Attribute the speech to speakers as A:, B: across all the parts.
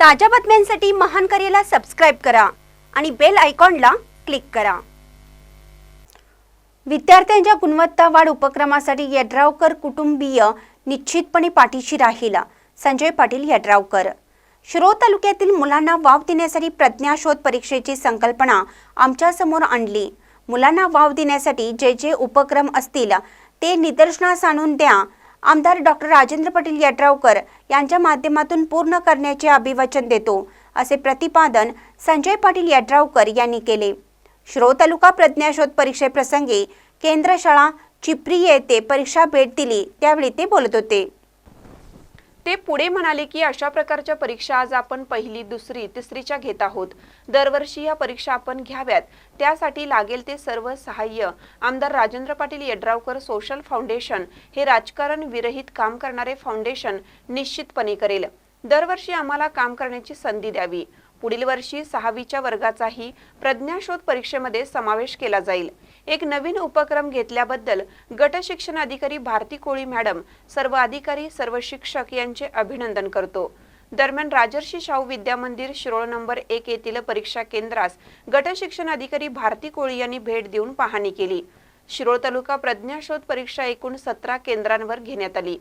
A: ताज्या बातम्यांसाठी महान करेला सबस्क्राईब करा आणि बेल आयकॉनला क्लिक करा. विद्यार्थ्यांच्या गुणवत्ता वाढ उपक्रमासाठी यड्रावकर कुटुंबीय निश्चितपणे पाठीशी राहील. संजय पाटील यड्रावकर. शिरोळ तालुक्यातील मुलांना वाव देण्यासाठी प्रज्ञाशोध परीक्षेची संकल्पना आमच्यासमोर आणली. मुलांना वाव देण्यासाठी जे जे उपक्रम असतील ते निदर्शनास आणून द्या. आमदार डॉक्टर राजेंद्र पाटील यड्रावकर यांच्या माध्यमातून पूर्ण करण्याचे अभिवचन देतो असे प्रतिपादन संजय पाटील यड्रावकर यांनी केले. श्रो तालुका प्रज्ञाशोध परीक्षेप्रसंगी केंद्र शाळा चिपरी येथे परीक्षा भेट दिली त्यावेळी ते बोलत होते.
B: ते पुढे म्हणाले की अशा प्रकारच्या परीक्षा आज आपण पहिली दुसरी तिसरीच्या घेत आहोत. दरवर्षी या परीक्षा आपण घ्याव्यात. त्यासाठी लागेल ते सर्व सहाय्य. आमदार राजेंद्र पाटील यड्रावकर सोशल फाउंडेशन हे राजकारण विरहित काम करणारे फाउंडेशन निश्चितपणे करेल. दरवर्षी आम्हाला काम करण्याची संधी द्यावी. पुढील वर्षी सहावीच्या वर्गाचाही प्रज्ञाशोध परीक्षेमध्ये समावेश केला जाईल. एक नवीन उपक्रम घेतल्याबद्दल गट शिक्षण अधिकारी भारती कोळी मॅडम सर्व अधिकारी सर्व शिक्षक यांचे अभिनंदन करतो. दरम्यान राजर्षी शाहू विद्या मंदिर शिरोळ नंबर एक येथील परीक्षा केंद्रास गट शिक्षण अधिकारी भारती कोळी यांनी भेट देऊन पाहणी केली. शिरोळ तालुका प्रज्ञाशोध परीक्षा एकूण सतरा केंद्रांवर घेण्यात आली.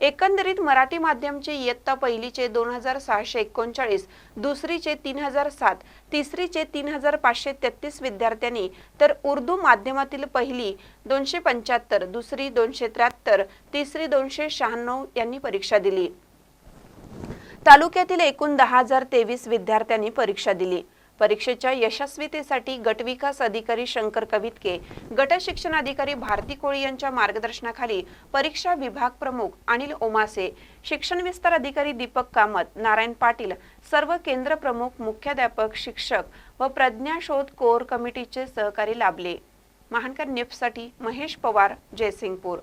B: एकंदरीत मराठी माध्यमचे इयत्ता पहिलीचे दोन हजार सहाशे एकोणचाळीस दुसरीचे तीन हजार सात तिसरीचे तीन हजार पाचशे तेहतीस विद्यार्थ्यांनी तर उर्दू माध्यमातील पहिली दोनशे पंच्याहत्तर दुसरी दोनशे त्र्याहत्तर तिसरी दोनशे शहाण्णव यांनी परीक्षा दिली. तालुक्यातील एकूण दहा हजार तेवीस विद्यार्थ्यांनी परीक्षा दिली. परीक्षेच्या यशस्वीतेसाठी गटविकास अधिकारी शंकर कवितके गट शिक्षण अधिकारी भारती कोळी यांच्या मार्गदर्शनाखाली परीक्षा विभाग प्रमुख अनिल ओमासे शिक्षण विस्तार अधिकारी दीपक कामत नारायण पाटील सर्व केंद्र प्रमुख मुख्याध्यापक शिक्षक व प्रज्ञाशोध कोर कमिटीचे सहकारी लाभले. महानकर निफ्टसाठी महेश पवार जयसिंगपूर.